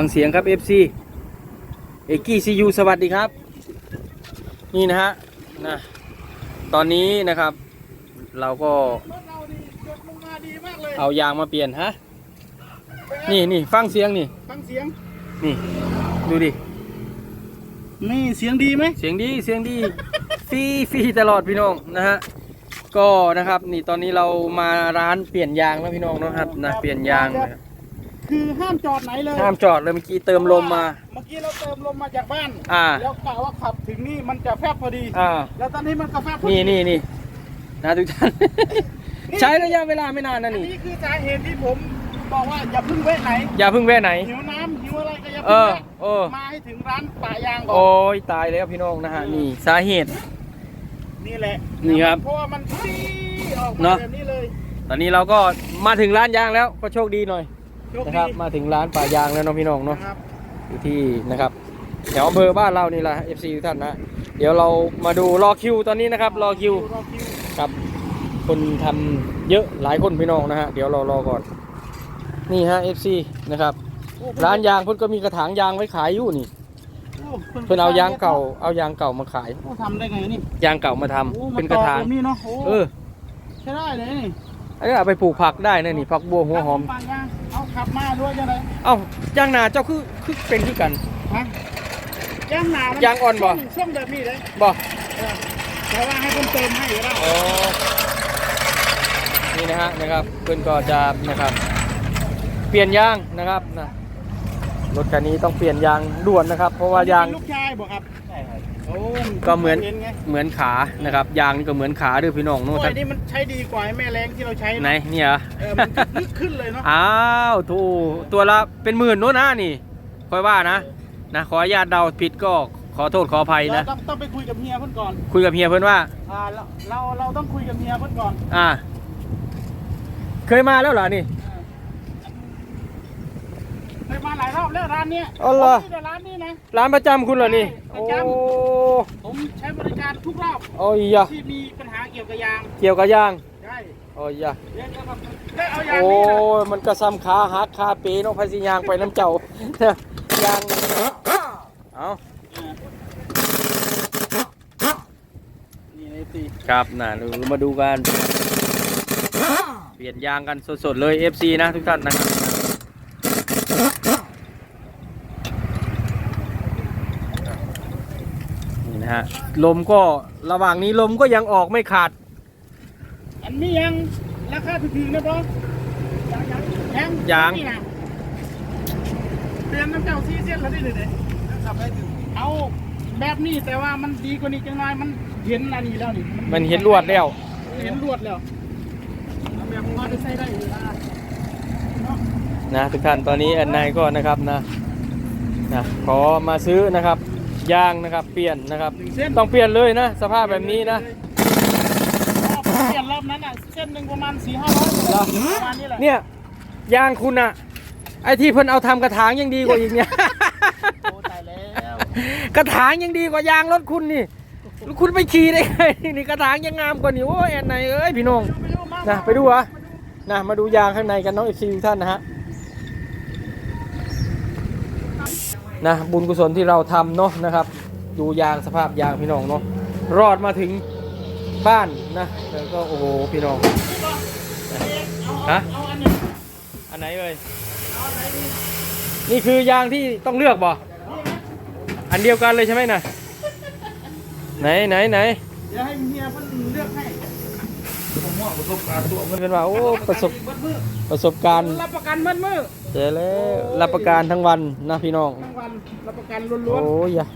ฟังเสียงครับ FC เอกกี้ซียูสวัสดีครับ นี่นะฮะนะตอนนี้นะครับ เราก็รถเรานี่ยกลงมาดีมากเลยเอายางมาเปลี่ยนฮะนี่นี่ฟังเสียงนี่ฟังเสียงนี่ ดูดินี่เสียงดีไหมเสียงดีเสียงดีฟรีฟรีตลอดพี่น้องนะฮะก็นะครับ นี่ตอนนี้เรามาร้านเปลี่ยนยางแล้วพี่น้องเนาะครับนะเปลี่ยนยางนะครับ คือห้ามจอดไหนเลยห้ามจอดเลยเมื่อกี้เติมลมมา เมื่อกี้เราเติมลมมาจากบ้าน อ่า แล้วกะว่าขับถึงนี่มันจะแฟบพอดี อ่า แล้วตอนนี้มันก็แฟบพอดีนี่นี่นี่นะทุกท่าน ใช้ระยะเวลาไม่นานนะอันนี่ นี้คือสาเหตุที่ผมบอกว่าอย่าเพิ่งแวะไหน อย่าเพิ่งแวะไหน หิวน้ำหิวอะไรก็อย่าเอเพิ่งอแวะเออ มาให้ถึงร้านป่ายางก่อโอ้นยตายแล้วพี่น้องนะฮะนี่สาเหตุ นี่แหละนี่ครับเพราะว่ามันซีออกเนมาอะ แบบนี้เลย ตอนนี้เราก็มาถึงร้านยางแล้วก็โชคดีหน่อยโชค นะดีครับ มาถึงร้านป่ายางแล้วเนาะพี่น้องเนาะนะครับอยู่ที่นะครับแถวอำเภอบ้านเรานี่แหละ FC ทุกท่านนะเดี๋ยวเรามาดูรอคิวตอนนี้นะครับรอคิวรอคิวกับคนทำเยอะหลายคนพี่น้องนะฮะเดี๋ยวเรารอก่อน นี่ฮะ FC นะครับโอ้ร้านยางเพิ่นก็มีกระถางยางไว้ขายอยู่นี่โอ้เพิ่นเอายางเก่าเอายางเก่ามาขายโอ้ทำได้ไงนี่ยางเก่ามาทำโอ้เป็นกระถางมต่อแบบนี่เนาะโอ้เออใช้ได้เลยนี่อันนี้เอาไปปลูกผักได้นะนี่ผักบัวหัวหอมปังยางเอา ขับมาด้วยยังไงเอ้าย่างนาเจ้าคือคือเป็นคือกันฮะยางหนามันยางอ่อนบ่ช่วงช่วงแบบนี้เลยบอกเออแต่ว่าให้เพิ่มเติมให้ก็ได้อ๋อนี่นะฮะนะครับเพื่อนก็จะนะครับ เปลี่ยนยางนะครับนะรถคันนี้ต้องเปลี่ยนยางด่วนนะครับ เพราะว่ายางเป็นลูกชายบอกครับใช่ครับโอ้ ก็เหมือนเห็นไงเหมือนขานะครับ ยางนี่ก็เหมือนขาด้วยพี่น้องโอ้นู้นยท่านนี่มันใช้ดีกว่าไอ้แม่แรงที่เราใช้ไหนเนี่ยเหรอเออมันลึกขึ้นเลยเนาะ อ้าวถูตัวละเป็นหมื่นโน้นนะนี่ ค่อยว่านะนะขออนุญาตเดาผิดก็ขอโทษขออภัยเรานะต้องต้องไปคุยกับเฮียเพิ่นก่อน คุยกับเฮียเพื่อนว่าอ่าเราเราเราต้องคุยกับเฮียเพิ่นก่อน อ่า เคยมาแล้วเหรอนี่ เคยมาหลายรอบแล้วร้านเนี้ยอ๋อเหรอ ผมมีแต่ร้านนี้นะ ร้านประจำคุณเหรอนี่ ใช่โอ้ประจผมใช้บริการทุกรอบโอ้ยยะที่มีปัญหาเกี่ยวกับยางเกี่ยวกับยางใช่โอ้ยยะเดี๋ยวจะมาได้เอายางโอ้นี่นะยมันก็ซ้ำขาหักขาเปน้องไพสิยางไปน้ำเจ้า ยางเอานี่ไอ้ตีครับน่ะดูมาดูกัน เปลี่ยนยางกันสดๆเลย FC นะทุกท่านนะครับ นี่นะฮะ ลมก็ระหว่างนี้ลมก็ยังออกไม่ขาด อันนี้ยังราคาถูกๆนะบอสยังยังนี่นะเปลี่ยนน้ำเจ้าซีเซียนแล้วได้เลยเด้ขับได้ถึงเอาแบบนี้แต่ว่ามันดีกว่านี้จังไงมันเห็นอันนี้แล้วนี่มันเห็นลวดแล้ว เห็นลวดแล้วเอาแบบว่าไปใส่ได้อยู่นะเนาะนะทุกท่านตอนนี้แอนนายก็นะครับนะนะขอมาซื้อนะครับยางนะครับเปลี่ยนนะครับหนึ่งเส้นต้องเปลี่ยนเลยนะ สภาพแบบนี้นะรอบเปลี่ยนรอบนั้นอะเส้นหนึ่งประมาณสี่ห้าร้อยเหรอประมาณนี้แหละเนี่ยยางคุณอะไอที่เพิ่นเอาทำกระถางยังดีกว่าอีกเนี่ยโอ้ตายแล้วกระถางยังดีกว่ายางรถคุณนี่แล้วคุณไปขี่ได้ไงนี่กระถางยังงามกว่านี่โอ้ยแอนนายเอ้ยพี่น้องไปดูมานะไปดูเหรอนะมาดูยางข้างในกันน้องเอฟซีทุกท่านนะฮะ นะบุญกุศลที่เราทำเนาะนะครับ ดูยางสภาพยางพี่น้องเนาะรอดมาถึงบ้านนะแล้วก็โอ้โหพี่น้องฮะเอาอันหนึ่งอันไหนเอ่ยเอาอันไหนดีนี่คือยางที่ต้องเลือกบ่อันเดียวกันเลยใช่ไหมนะไหนไหนไหนเดี๋ยวให้เฮียเพิ่นเลือกให้มันเป็นว่าโอ้ประสบเบิดมือประสบการณ์รับประกันเบิดมือ เจอแล้วรับประกันทั้งวันนะพี่น้อง ทั้งวันรับประกันล้วนโอ้ยอย่า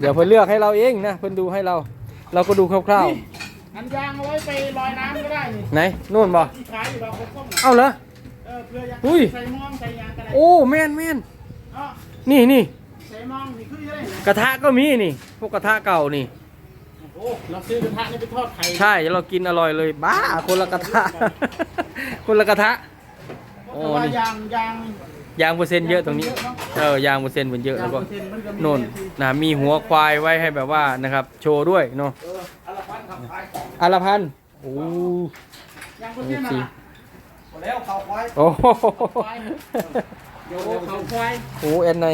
เดี๋ยวเพิ่นเลือกให้เราเองนะเพิ่นดูให้เรา เราก็ดูคร่าวๆนี่อันยางเอาไว้ไปลอยน้ำก็ได้นี่ๆไหนนู่นบ่ที่ขายอยู่เราคนส้มน่ะเอ้าเหรอ เออเพื่ออยากอุ้ย ใส่ม่วงใส่ยางก็ได้โอ้แม่นแม่นเนาะนี่นี่ใส่ม่วงนี่คือยังไงกระทะก็มีนี่ พวกกระทะเก่านี่ โอ้เราซื้อกระทะนี่ไปทอดไข่ใช่เรากินอร่อยเลยบ้าคนละกระทะ คนละกระทะ โอ้แต่ว่านี่ ยางยางยางเปอร์เซ็นต์เยอะตรงนี้เยอะเนอะเออยางเปอร์เซ็นต์มันเยอะแล้วก็ยางเปอร์เซ็นต์มันก็มีโน่นนะมีหัวควายไว้ให้แบบว่านะครับ โชว์ด้วยเนาะเอออันละพันขับขายอาละพันโอ้ ยางเปอร์เซ็นต์สิน่ะหมดแล้วเขาควายโอ้โหเดี๋ยวเขาควายโอ้เอ็นใน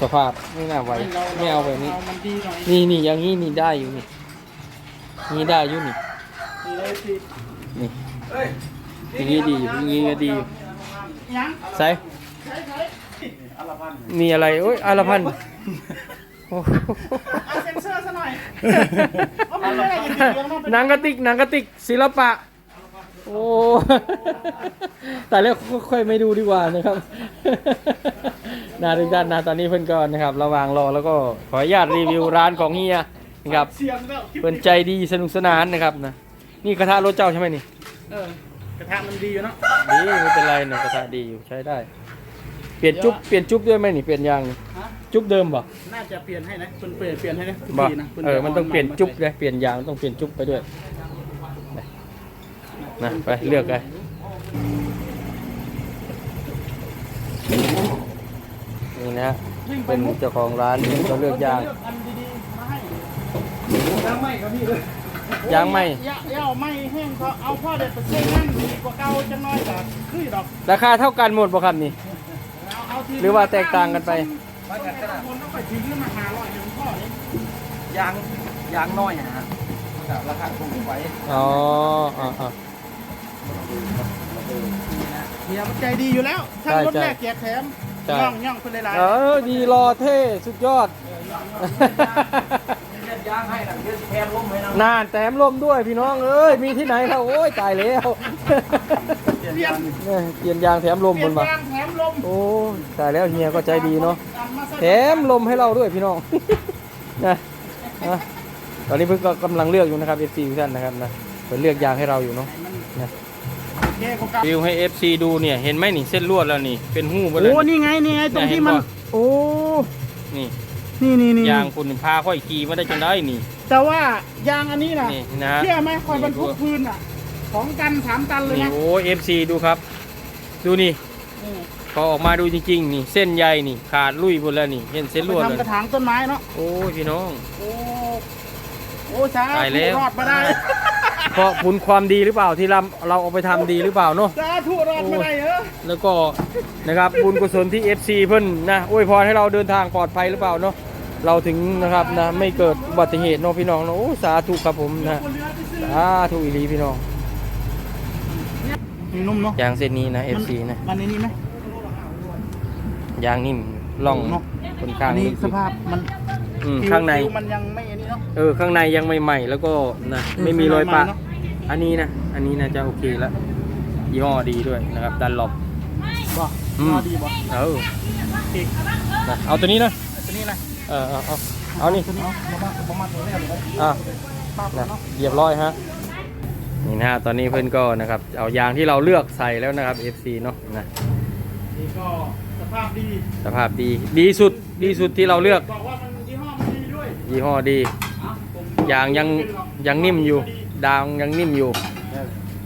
สภาพไม่น่าไหวไม่เอาแบบนี้เอามันดีหน่อยนี่นี่อย่างนี้นี่ได้อยู่นี่นี่ได้อยู่นี่ดีเลยสินี่อย่างนี้ดีอย่างนี้ก็ดียังใส่ใช้ใช้มีอะไรโอ้ยอารพันธ์โอ้โหเอาเซ็นเซอร์ซะหน่อยเอาไม่ได้อย่าติดเรื่องมันเป็นหนังกระติกหนังกระติกศิลปะ โอ้แต่แล้วค่อยๆไม่ดูดีกว่านะครับนาทุกท่านนะตอนนี้เพื่อนก็นะครับ ระหว่างรอแล้วก็ขออนุญาตรีวิวร้านของเฮียนะครับเสียงแล้วเพื่อนใจดีสนุกสนานนะครับนะนี่กระทะรถเจ้าใช่ไหมนี่เออก ระทะมันดีอยู่เนาะดีไม่เป็นไรนะกระทะดีอยู่ใช้ได้ เปลี่ยนจุ๊บเปลี่ยนจุ๊บด้วยไหมนี่เปลี่ยนยางนี่ฮะจุ๊บเดิมบ่น่าจะเปลี่ยนให้นะคุณเปลี่ยนเปลี่ยนให้นะทุกบ่ทีนะคุณเออมันต้องเปลี่ยนจุ๊บเลเลยเปลี่ยนยางต้องเปลี่ยนจุ๊บไปด้วยนะไปเลือกเลยนี่นะวิ่งไปเป็นมุกเจ้าของร้านเขาเลือกยางเลือกอันดีๆมาให้ยางไม่ครับพี่เลย ยางไหม้ยาเย้าไม่แห้งเขาเอาพ่อเด็ดไปเส้นนั่นดีกว่าเก่าจังน้อยแต่คือดอกราคาเท่ากันหมดบ่ครับนี่ เอาเอาทีหรือว่าแตกต่างกันไปไปกันขนาดคนต้องไปทิ้งขึ้นมาหาร้อยหนึ่งพ่อนี่ยางยางน้อยอะฮะราคาถูกไว้อ๋ออ๋ออ๋อ เฮียมันใจดีอยู่แล้วช่างรถแรกแจกแถมใช่ ย่องย่องไปเลยหลายเออดีรอเท่สุดยอดเล่นยางให้นะเดี๋ยวสิแพงล้มไว้นะนานแถมลมด้วยพี่น้องเอ้ยมีที่ไหนครับโอ้ยตายแล้วเปลี่ยนเนี่ยเปลี่ยนยางแถมลมเปบลี่ยนนบ่ายางแถมลมโอ้ยตายแล้วเฮียก็ใจดีเนาะแถมลมให้เราด้วยพี่น้อง นะนะตอนนี้เพิ่งก็กำลังเลือกอยู่นะครับ FC ทุกท่านนะครับนะเพิ่นเลือกยางให้เราอยู่เนาะนะโอเคผมกลับวิวให้ FC ดูเนี่ยเห็นไหมนี่เส้นลวดแล้วนี่เป็นหูไปเลยโอ้นี่ไงนี่ไงตรงที่มันเนี่ยเห็นปะโอ้นี่ นี่นี่นี่ยางคุณพาค่อยขี่มาได้จังได้นี่ แต่ว่ายางอันนี้นะนี่นะเชื่อไหมคอยบรรทุกพื้นอะสองตันสามตันเลยนี่นะโอ้ FC ดูครับ ดูนี่นี่พอออกมาดูจริงๆ นี่ เส้นใยนี่ ขาดลุยหมดแล้วนี่เห็นเส้นลวดไปเลยทำกระถางต้นไม้เนาะโอ้ยพี่น้อง โอ้โอ้ช้าตายแล้วรอดมาได้เพราะผลความดีหรือเปล่าที่เราเราเอาไปทำดีหรือเปล่าเนาะ สาธุรอดมาได้เออแล้วก็นะครับบุญกุศลที่ FC เพิ่นนะอวยพรให้เราเดินทางปลอดภัยหรือเปล่าเนาะ เราถึงนะครับนะไม่เกิดอุบัติเหตุเนาะพี่น้องเนาะโอ้สาธุครับผมนะคนเรือไปซื้อสาธุอีหลีพี่น้องนุ่มเนาะยางเส้นนี้นะ FC นะมันในนี้ไหมยางนิ่มล่องเนาะคนข้างอันนี้ลึกๆสภาพมันอืมผิวข้างในผิวมันยังไม่อันนี้เนาะเออข้างในยังไม่ใหม่แล้วก็นะเออไม่มีรอยปะข้างในใหม่เนอะอันนี้นะอันนี้นะจะโอเคแล้วยี่ห้อดีด้วยนะครับดันหลบบ่อืมพอดีบ่เอออีกนะเอาตัวนี้นะตัวนี้นะ เออเอาเอาเอานี่ตัวนี้เอาประมาณประมาณตัวแรกเลยอะปั๊บนะเนาะเรียบร้อยฮะนี่นะฮะตอนนี้เพื่อนก็นะครับ เอายางที่เราเลือกใส่แล้วนะครับ FC เนาะนะนี่ก็สภาพดีสภาพดีดีสุดดีสุดที่เราเลือกบอกว่ามันยี่ห้อมันดีด้วยยี่ห้อดีอะผมยางยังยังนิ่มอยู่ดางยังนิ่มอยู่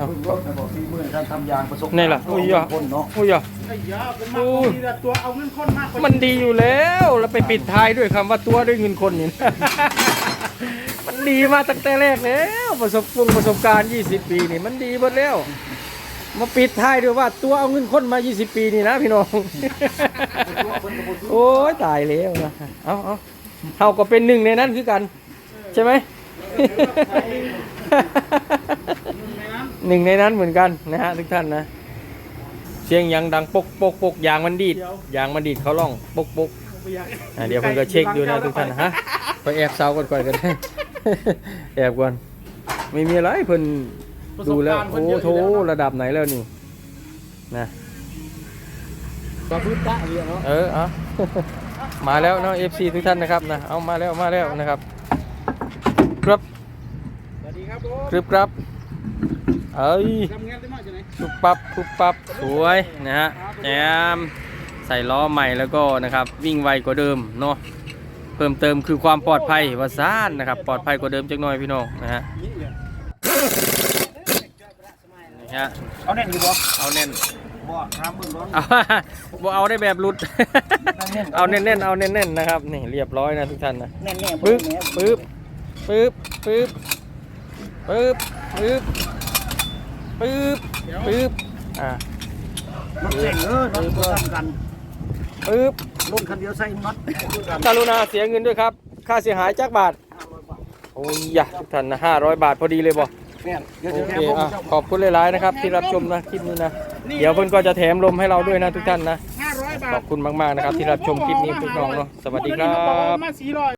เอารถบอกที่มือการทำยางประสบนี่ล่ะอุ้ยอะคนเนาะอุ้ยอะ ไอ้ยาผมมาคนดีแต่ตัวเอาเงินคนมากกว่ามันดีอยู่แล้วแล้วไปปิดท้ายด้วยคำว่าตัวด้วยเงินคนนี่ มันดีมาตั้งแต่แรกแล้ว ประสบการณ์ประสบการณ์ 20 ปีนี่มันดีหมดแล้ว มาปิดท้ายด้วยว่าตัวเอาเงินคนมา 20 ปีนี่นะพี่น้อง โอ้ยตายแล้วนะเอาเอาเฮาก็เป็นหนึ่งในนั้นคือกัน ใช่ไหม หนึ่งในนั้นเหมือนกันนะฮะทุกท่านนะ เสียงยังดังปกปกปกยางมันดีดยางมันดีดเขาล่องปกปกอะเดี๋ยวเพิ่นก็เช็คอยู่นะทุกท่านนะฮะไปแอบเซาก่อนก่อนกันแอบก่อนไม่มีอะไรเพิ่นดูแล้วโอ้โถระดับไหนแล้วนี่นะก็พื้นตะเรียเนาะเออเอามาแล้วเนาะ FC ทุกท่านนะครับนะเอามาแล้วมาแล้วนะครับ ครับสวัสดีครับผมครับครับ เอ้ยทำงานได้มากจังไหนปุ๊บปั๊บปุ๊บปั๊บสวยนะฮะแอมใส่ล้อใหม่แล้วก็นะครับ วิ่งไวกว่าเดิมเนาะเพิ่มเติมคือความปลอดภัยวาซานนะครับ ปลอดภัยกว่าเดิมจักหน่อยพี่น้องนะฮะนี่ฮะเอาแน่นอยู่บ่เอาแน่นบ่ถามเบิ่งร้อนเอาบ่เอาได้แบบหลุด เอาแน่นๆเอาแน่นๆนะครับนี่เรียบร้อยนะทุกท่านนะแน่นแน่ปึ๊บปึ๊บปึ๊บปึ๊บปึ๊บ ปึ๊บปึ๊บปึ๊บอ่ารถเก่งเออรถตัวซ้ำกันปึ๊บรถคันเดียวใส่น็อตคือกันกรุณาเสียเงินด้วยครับ ค่าเสียหายจักบาทโอ้ยยะทุกท่านนะห้าร้อยบาทพอดีเลยบ่แม่นเดี๋ยวโอจะแถเคมผมอะเจ้าขอบคุณหลายๆนะครับ ที่รับชมนะคลิปนี้นะ เดี๋ยวเพิ่นก็จะแถมลมให้เราด้วยนะทุกท่านนะห้าร้อยบาทขอบคุณมากๆนะครับที่รับชมคลิปนี้ทุกน้องเนาะสวัสดีครัพูอันนี้เขาอกบว่ามาสี่ร้อย